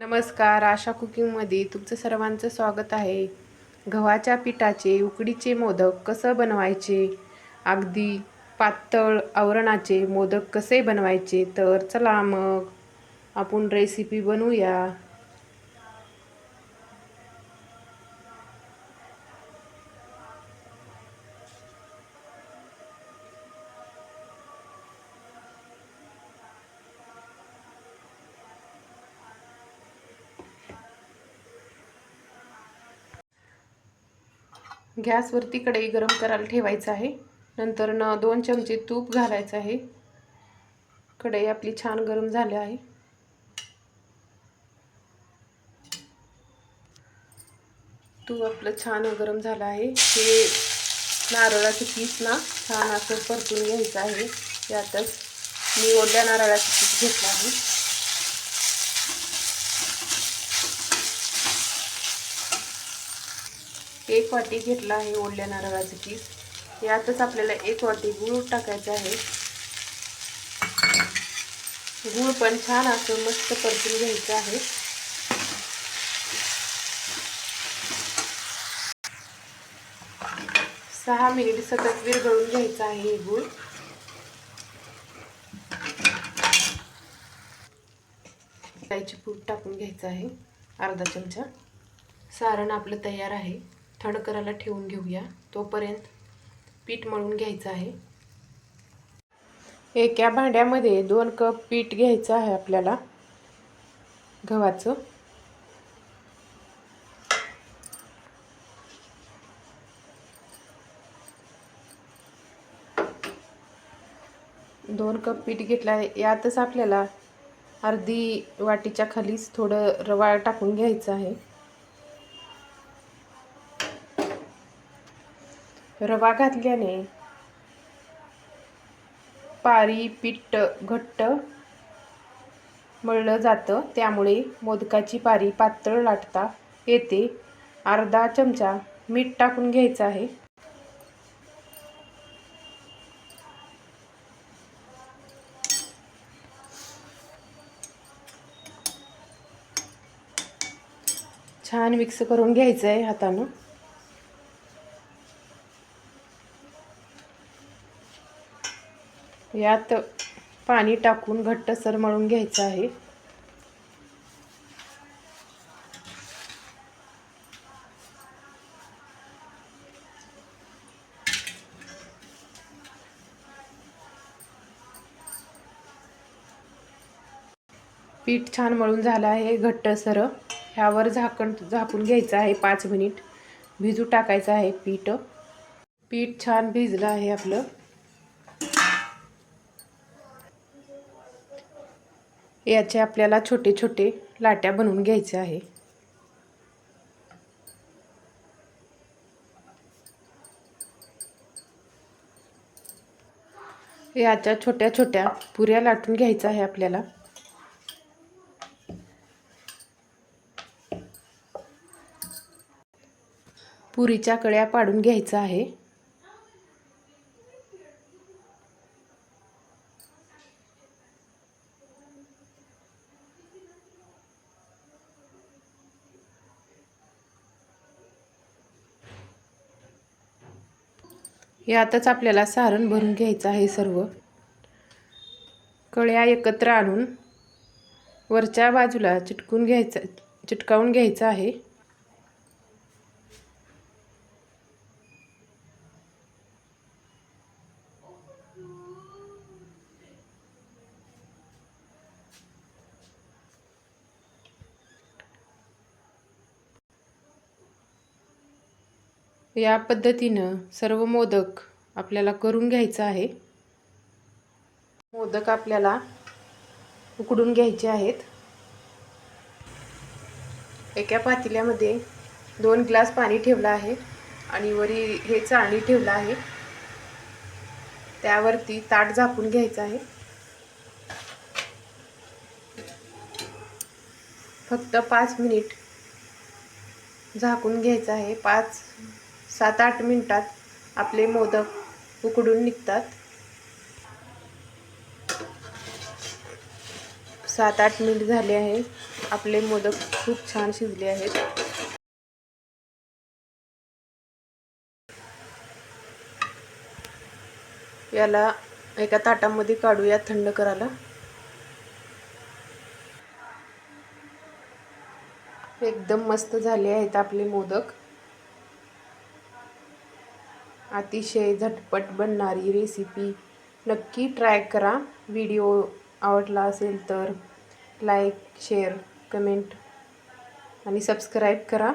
नमस्कार आशा कुकिंगमध्ये तुमचं सर्वांचं स्वागत आहे. गव्हाच्या पिठाचे उकडीचे मोदक कसं बनवायचे? अगदी पातळ आवरणाचे मोदक कसे बनवायचे? तर चला मग आपण रेसिपी बनवूया. गॅसवरती कढई गरम करायला ठेवायचं आहे. नंतर न दोन चमचे तूप घालायचं आहे. कढई आपली छान गरम झाली आहे. तूप आपलं छान गरम झालं आहे. हे नारळाचं पीस ना छान असं परतून घ्यायचं आहे. यातच मी ओल्या नारळाचं पीस घेतलं आहे. एक वाटी घेतला आहे ओढल्या नारळाचं पीस यातच आपल्याला एक वाटी गूळ टाकायचं आहे. गूळ पण छान असं मस्त परतून घ्यायचं आहे. सहा मिनिट सतत विरघळून घ्यायचं आहे हे गूळ. त्याची पूड टाकून घ्यायचं आहे. अर्धा चमचा. सारण आपलं तयार आहे. थंड करायला ठेवून घेऊया. तोपर्यंत पीठ मळून घ्यायचं आहे. एका भांड्यामध्ये दोन कप पीठ घ्यायचं आहे आपल्याला. गव्हाचं. दोन कप पीठ घेतलं आहे. यातच आपल्याला अर्धी वाटीच्या खालीच थोडं रवा टाकून घ्यायचं आहे. रवा घातल्याने पारी पीठ घट्ट मळलं जातं. त्यामुळे मोदकाची पारी पातळ लाटता येते. अर्धा चमचा मीठ टाकून घ्यायचं आहे. छान मिक्स करून घ्यायचं आहे हातानं. यात पाणी टाकून घट्टसर मळून घ्यायचं आहे. पीठ छान मळून झालं आहे घट्टसर ह्यावर झाकण झाकून घ्यायचं आहे पाच मिनिट. भिजू टाकायचं आहे पीठ. पीठ छान भिजलं आहे आपलं. याचे आपल्याला छोटे छोटे लाट्या बनवून घ्यायचे आहे. याच्या छोट्या छोट्या पुऱ्या लाटून घ्यायचा आहे आपल्याला. पुरीच्या कळ्या पाडून घ्यायचा आहे. हे आताच आपल्याला सारण भरून घ्यायचं आहे सर्व. कळ्या एकत्र आणून वरच्या बाजूला चिटकून घ्यायचं चिटकावून घ्यायचं आहे. या पद्धतीनं सर्व मोदक आपल्याला करून घ्यायचं आहे. मोदक आपल्याला उकडून घ्यायचे आहेत. एका पातेल्यामध्ये दोन ग्लास पाणी ठेवलं आहे आणि वरी हे चाळणी ठेवलं आहे. त्यावरती ताट झाकून घ्यायचं आहे. फक्त पाच मिनिट झाकून घ्यायचं आहे. पाच सात आठ मिनटात आपले मोदक उकडून निघतात. सात आठ मिनिट झाले आहे. आपले मोदक खूप छान शिजले आहेत. याला एका ताटामध्ये काढूया थंड करायला. एकदम मस्त झाले आहेत आपले मोदक. अतिशय झटपट बनणारी रेसिपी नक्की ट्राय करा. व्हिडिओ आवडला असेल तर लाईक शेअर कमेंट आणि सबस्क्राईब करा.